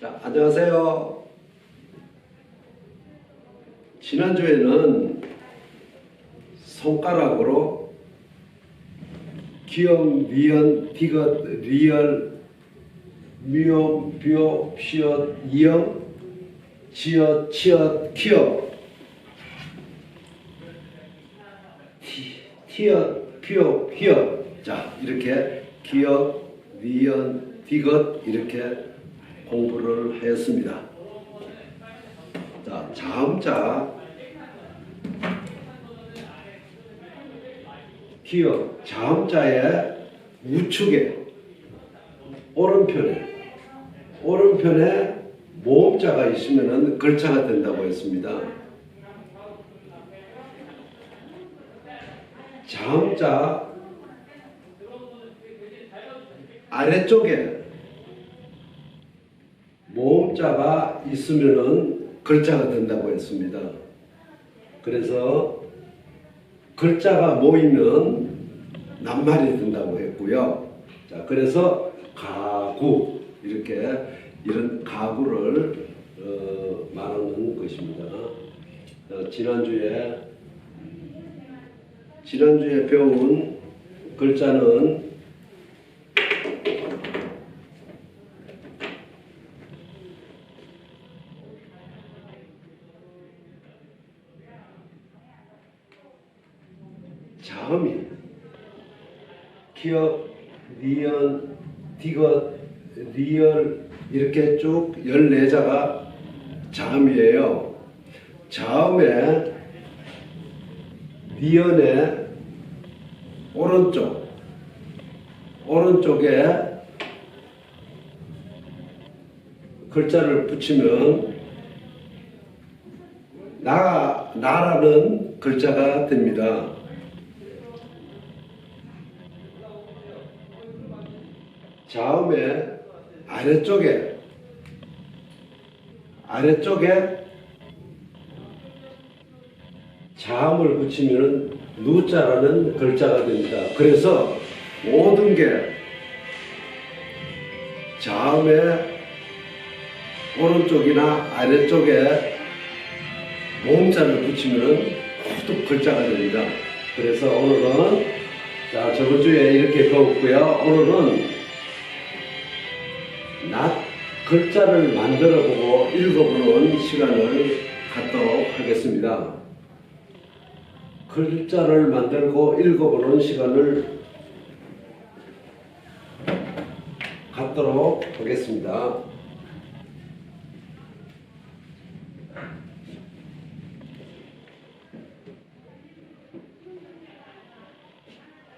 자, 안녕하세요. 지난주에는 손가락으로 기역, 미연, 디귿, 리얼, 미역, 비역, 시엇, 이역, 지엇, 치엇, 티, 티엇, 피역, 희역. 자, 이렇게 기역, 미연, 디귿 이렇게 공부를 하였습니다. 자, 자음자 기역 자음자의 우측에 오른편에 오른편에 모음자가 있으면은 글자가 된다고 했습니다. 자음자 아래쪽에 모음자가 있으면은 글자가 된다고 했습니다. 그래서 글자가 모이면 낱말이 된다고 했고요. 자, 그래서 가구 이렇게 이런 가구를 어, 말하는 것입니다. 어, 지난주에 지난주에 배운 글자는 자음이 기역, 리연, 디귿, 리얼 이렇게 쭉 14자가 자음이에요. 자음에 리연의 오른쪽 오른쪽에 글자를 붙이면 나, 나라는 글자가 됩니다. 자음의 아래쪽에 아래쪽에 자음을 붙이면 누자라는 글자가 됩니다. 그래서 모든 게 자음의 오른쪽이나 아래쪽에 모음자를 붙이면 모두 글자가 됩니다. 그래서 오늘은 자 저번 주에 이렇게 배웠고요. 오늘은 낮 글자를 만들어 보고 읽어보는 시간을 갖도록 하겠습니다. 글자를 만들고 읽어보는 시간을 갖도록 하겠습니다.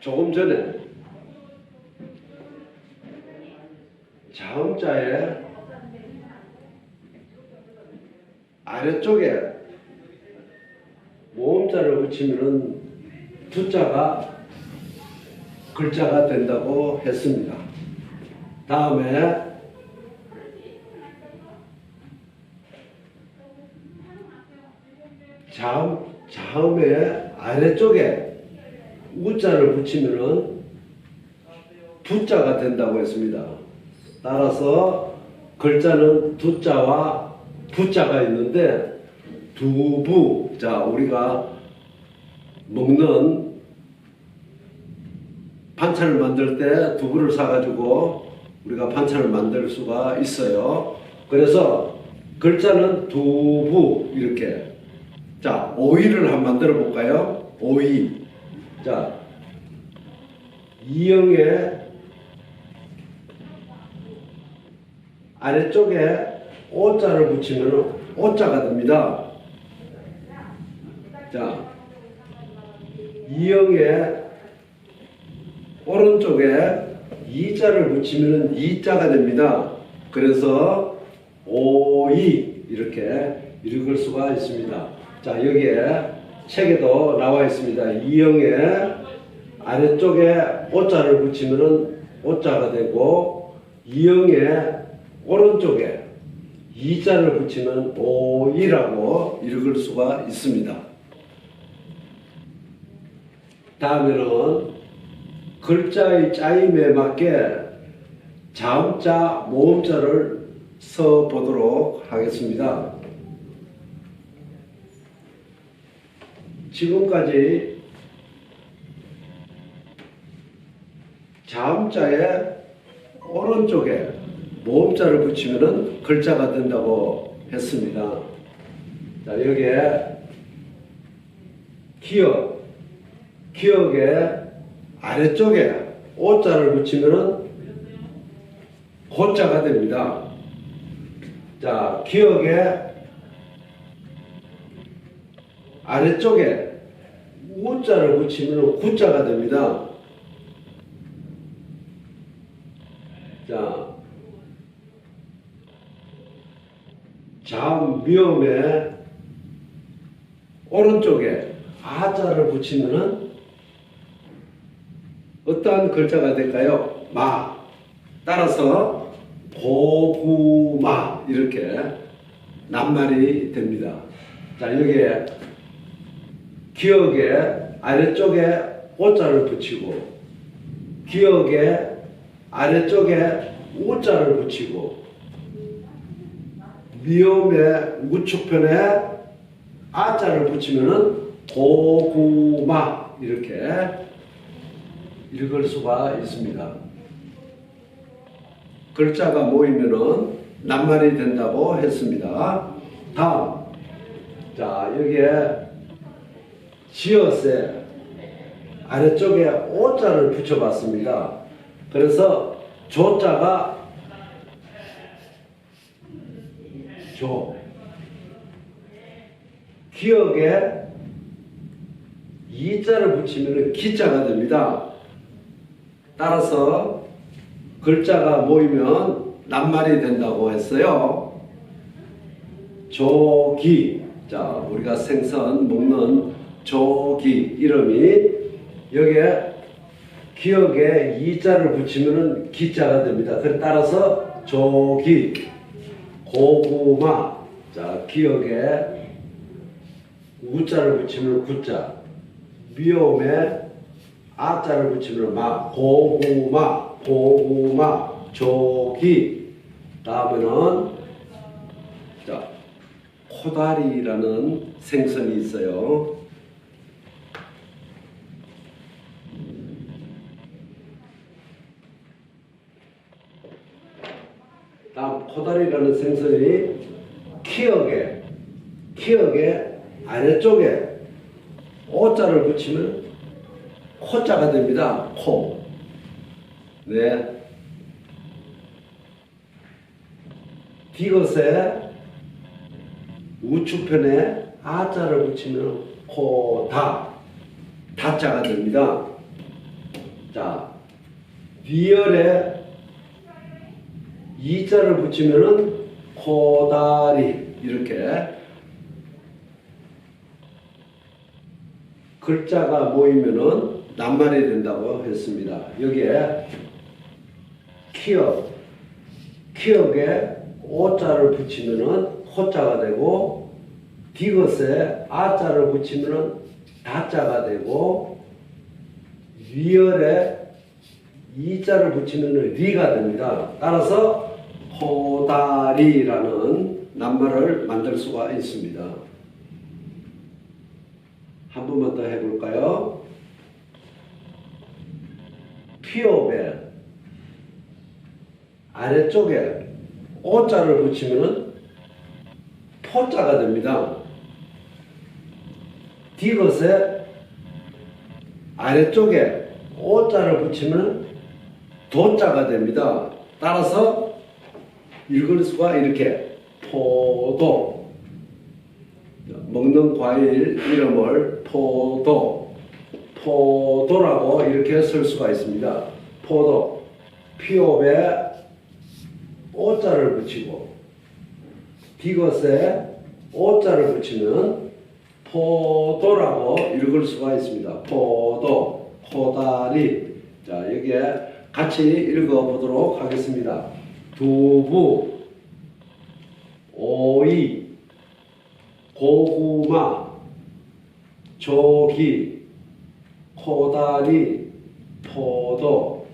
조금 전에 자음자의 아래쪽에 모음자를 붙이면은 두자가 글자가 된다고 했습니다. 다음에 자음, 자음의 아래쪽에 우자를 붙이면은 두자가 된다고 했습니다. 따라서 글자는 두자와 부자가 있는데 두부 자 우리가 먹는 반찬을 만들 때 두부를 사가지고 우리가 반찬을 만들 수가 있어요. 그래서 글자는 두부 이렇게 자 오이를 한번 만들어 볼까요? 오이 자 이영의 아래쪽에 오자를 붙이면 오자가 됩니다. 자, 이영의 오른쪽에 이자를 붙이면 이자가 됩니다. 그래서 오이 이렇게 읽을 수가 있습니다. 자, 여기에 책에도 나와 있습니다. 이영의 아래쪽에 오자를 붙이면 오자가 되고 이영의 오른쪽에 이자를 붙이면 오이라고 읽을 수가 있습니다. 다음에는 글자의 짜임에 맞게 자음자, 모음자를 써 보도록 하겠습니다. 지금까지 자음자에 오른쪽에 모음자를 붙이면은 글자가 된다고 했습니다. 자, 여기에 기억, 기억의 아래쪽에 오자를 붙이면은 고자가 됩니다. 자, 기억의 아래쪽에 우자를 붙이면 구자가 됩니다. 자, 자미음의 오른쪽에 아자를 붙이면은 어떠한 글자가 될까요? 마. 따라서 고구마 이렇게 낱말이 됩니다. 자 여기에 기억의 아래쪽에 오자를 붙이고 기억의 아래쪽에 우자를 붙이고 미음의 우측편에 아자를 붙이면은 고구마 이렇게 읽을 수가 있습니다. 글자가 모이면은 낱말이 된다고 했습니다. 다음, 자 여기에 지어세 아래쪽에 오자를 붙여봤습니다. 그래서 조자가 조 기억에 이자를 붙이면 기자가 됩니다. 따라서 글자가 모이면 낱말이 된다고 했어요. 조기. 자, 우리가 생선 먹는 조기 이름이 여기에 기억에 이자를 붙이면 기자가 됩니다. 그래 따라서 조기, 고구마. 자, 기억에 우자를 붙이면 구자, 미음에 아자를 붙이면 마, 고구마, 고구마, 조기. 다음에는 자 코다리라는 생선이 있어요. 다음 코다리라는 생선이 키역에 키역에 아래쪽에 오자를 붙이면 코자가 됩니다. 코. 네. 디귿에 우측편에 아자를 붙이면 코다. 다자가 됩니다. 자, 리얼에 이자를 붙이면은 코다리 이렇게 글자가 모이면은 낱말이 된다고 했습니다. 여기에 키역, 키역에 오자를 붙이면은 호자가 되고 디귿에 아자를 붙이면은 다자가 되고 리얼에 이자를 붙이면은 리가 됩니다. 따라서 호다리라는 낱말을 만들 수가 있습니다. 한 번만 더 해볼까요? 피업에 아래쪽에 오자를 붙이면은 포자가 됩니다. 디귿에 아래쪽에 오자를 붙이면 도자가 됩니다. 따라서 읽을 수가 이렇게 포도 먹는 과일 이름을 포도 포도라고 이렇게 쓸 수가 있습니다. 포도 피옵에 오자를 붙이고 디귿에 오자를 붙이면 포도라고 읽을 수가 있습니다. 포도, 포다리. 자, 여기에 같이 읽어보도록 하겠습니다. 두부, 오이, 고구마, 조기, 코다리, 포도.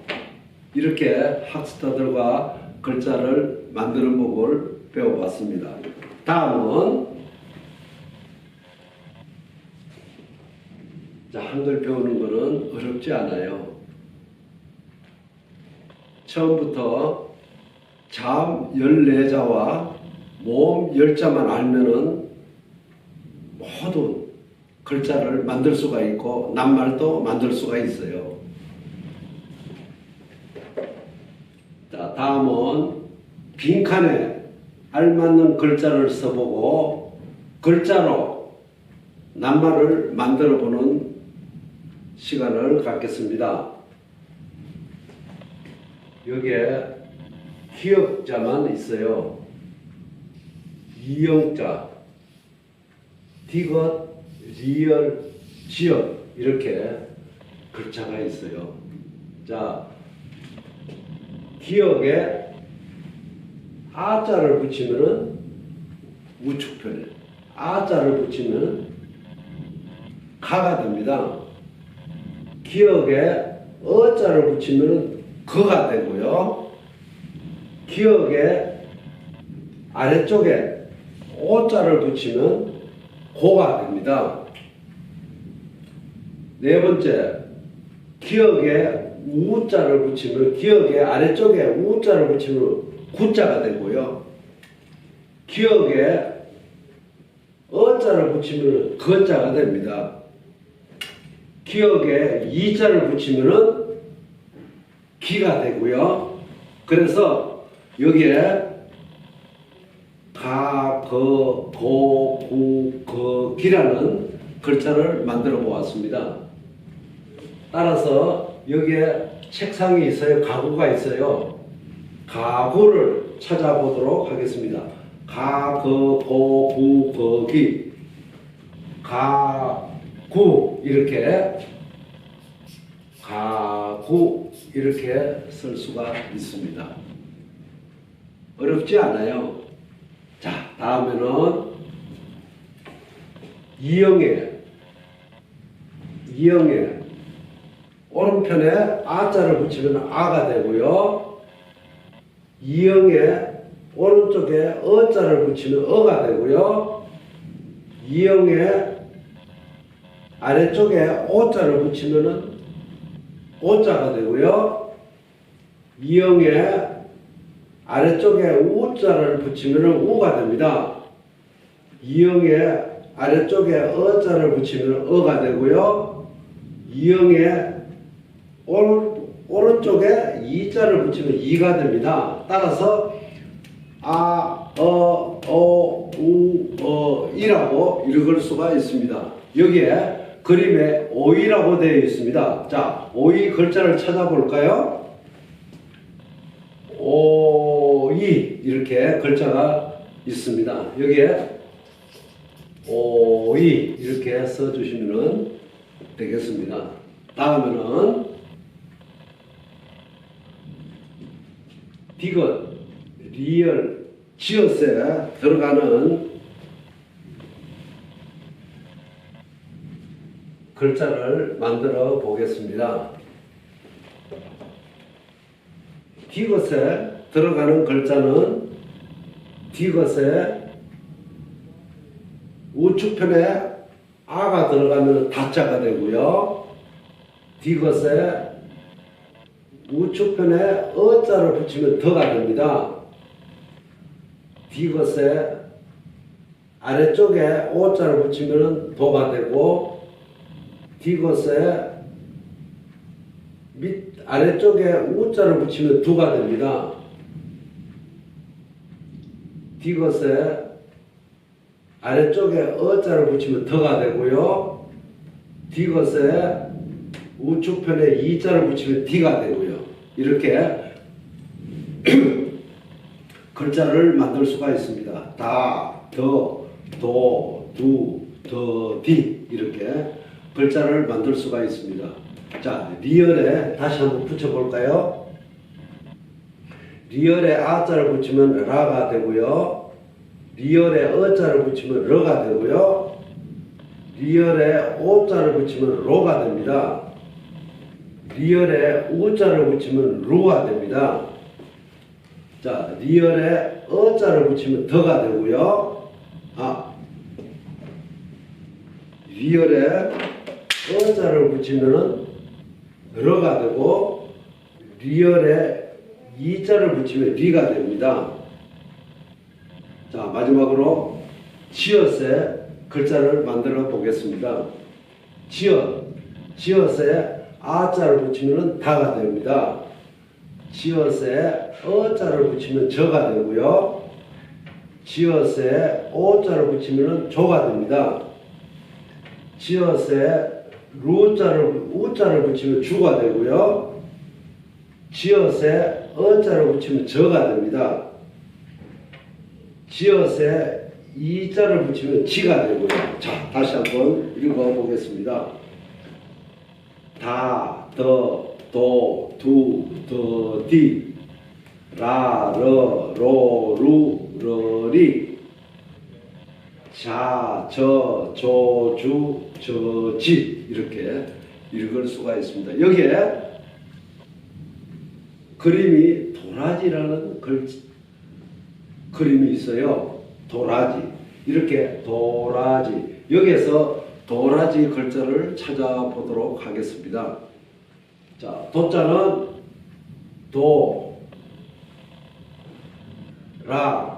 이렇게 학스터들과 글자를 만드는 법을 배워봤습니다. 다음은 자, 한글 배우는 것은 어렵지 않아요. 처음부터 잠 14자와 모음 10자만 알면은 모든 글자를 만들 수가 있고 낱말도 만들 수가 있어요. 자, 다음은 빈칸에 알맞는 글자를 써보고 글자로 낱말을 만들어 보는 시간을 갖겠습니다. 여기에 기역자만 있어요. 이영자, 디귿, 리얼, 지역 이렇게 글자가 있어요. 자, 기역에 아자를 붙이면은 우측편에 아자를 붙이면 가가 됩니다. 기역에 어자를 붙이면은 거가 되고요. 기역에 아래쪽에 오자를 붙이면 고가 됩니다. 네 번째, 기역에 우자를 붙이면 기역에 아래쪽에 우자를 붙이면 구자가 되고요. 기역에 어자를 붙이면 거자가 됩니다. 기역에 이자를 붙이면은 기가 되고요. 그래서 여기에 가, 거, 고, 구, 거, 기라는 글자를 만들어 보았습니다. 따라서 여기에 책상이 있어요. 가구가 있어요. 가구를 찾아보도록 하겠습니다. 가, 거, 고, 구, 거, 기. 가 구 이렇게 가구 이렇게 쓸 수가 있습니다. 어렵지 않아요. 자, 다음에는 이영애 이영애 오른편에 아자를 붙이면 아가 되고요. 이영애 오른쪽에 어자를 붙이면 어가 되고요. 이영애 아래쪽에 오자를 붙이면은 오자가 되고요. 이영애 아래쪽에 우자를 붙이면은 우가 됩니다. 이영애 아래쪽에 어자를 붙이면 어가 되고요. 오른, 오른쪽에 이자를 붙이면 이가 됩니다. 따라서 아, 어, 어, 우, 어, 이라고 읽을 수가 있습니다. 여기에 그림에 오이라고 되어 있습니다. 자, 오이 글자를 찾아볼까요? 오 이 이렇게 글자가 있습니다. 여기에 오 이 이렇게 써주시면 되겠습니다. 다음에는 디귿, 리얼, 지어스에 들어가는 글자를 만들어 보겠습니다. 디귿에 들어가는 글자는 디귿에 우측편에 아가 들어가면 다자가 되고요. 디귿에 우측편에 어자를 붙이면 더가 됩니다. 디귿에 아래쪽에 오자를 붙이면 도가 되고 디귿에 밑 아래쪽에 우자를 붙이면 두가 됩니다. 디귿에 아래쪽에 어자를 붙이면 더가 되고요. 디귿에 우측편에 이자를 붙이면 디가 되고요. 이렇게 글자를 만들 수가 있습니다. 다, 더, 도, 두, 더, 디 이렇게 글자를 만들 수가 있습니다. 자, 리얼에 다시 한번 붙여볼까요? 리얼에 아자를 붙이면 라가 되고요. 리얼에 어자를 붙이면 러가 되고요. 리얼에 오자를 붙이면 로가 됩니다. 리얼에 우자를 붙이면 루가 됩니다. 자, 리얼에 어자를 붙이면 더가 되고요. 아, 리얼에 어자를 붙이면은 러가 되고 리얼에 이자를 붙이면 리가 됩니다. 자, 마지막으로 지엇에 글자를 만들어 보겠습니다. 지엇, 지엇에 아자를 붙이면 다가 됩니다. 지엇에 어자를 붙이면 저가 되고요. 지엇에 오자를 붙이면 조가 됩니다. 지엇에 루자를 우자를 붙이면 주가 되고요. 지엇에 어자를 붙이면 저가 됩니다. 지엇에 이자를 붙이면 지가 되고요. 자, 다시 한번 읽어보겠습니다. 다, 더, 도, 두, 더, 디, 라, 러, 로, 루, 러리, 자, 저, 조, 주, 저, 지 이렇게 읽을 수가 있습니다. 여기에 그림이 도라지라는 글, 그림이 있어요. 도라지. 이렇게 도라지. 여기에서 도라지 글자를 찾아보도록 하겠습니다. 자, 도자는 도, 라,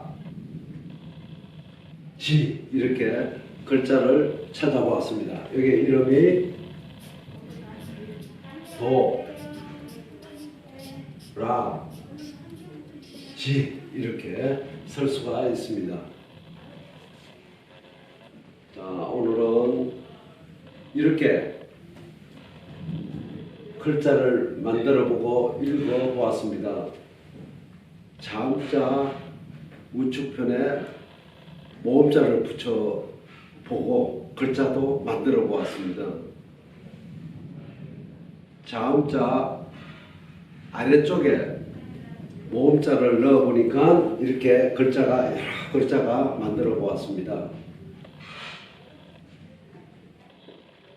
지 이렇게 글자를 찾아보았습니다. 여기 이름이 도, 라, 지 이렇게 설 수가 있습니다. 자, 오늘은 이렇게 글자를 만들어 보고 읽어 보았습니다. 자음자 우측편에 모음자를 붙여 보고 글자도 만들어 보았습니다. 자음자 아래쪽에 모음자를 넣어 보니까 이렇게 글자가 여러 글자가 만들어 보았습니다.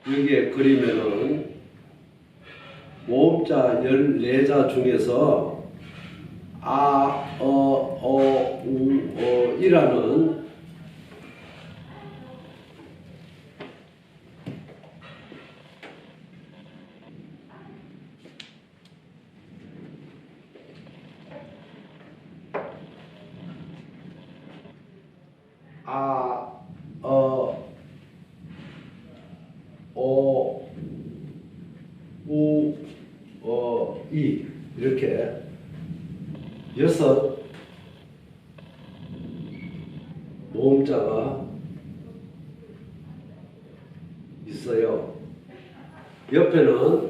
여기에 그리면은 모음자 14자 중에서 아, 어, 어, 우, 어, 이라는 아, 어, 오, 우, 어, 이 이렇게 여섯 모음자가 있어요. 옆에는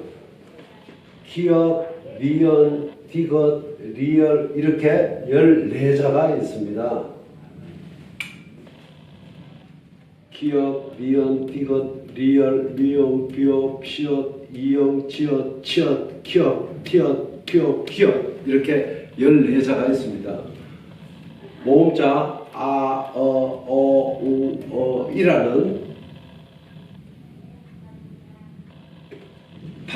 기역, 리언, 디귿, 리얼 이렇게 14자가 있습니다. 기역, 리언, 디귿, 리얼, 미용, 비오, 피엇, 이용, 지엇, 치엇, 키역, 티엇, 키역, 키역 이렇게 14자가 있습니다. 모음자 아, 어, 어, 우, 어, 이라는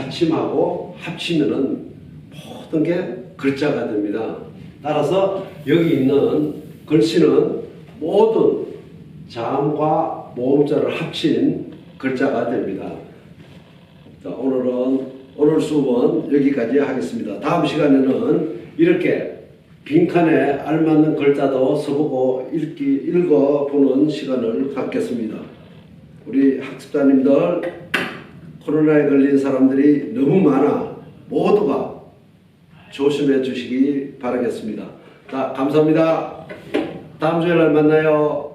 받침하고 합치면은 모든 게 글자가 됩니다. 따라서 여기 있는 글씨는 모든 자음과 모음자를 합친 글자가 됩니다. 자, 오늘은 오늘 수업은 여기까지 하겠습니다. 다음 시간에는 이렇게 빈칸에 알맞는 글자도 써보고 읽기, 읽어보는 시간을 갖겠습니다. 우리 학습자님들 코로나에 걸린 사람들이 너무 많아 모두가 조심해 주시기 바라겠습니다. 자, 감사합니다. 다음 주에 날 만나요.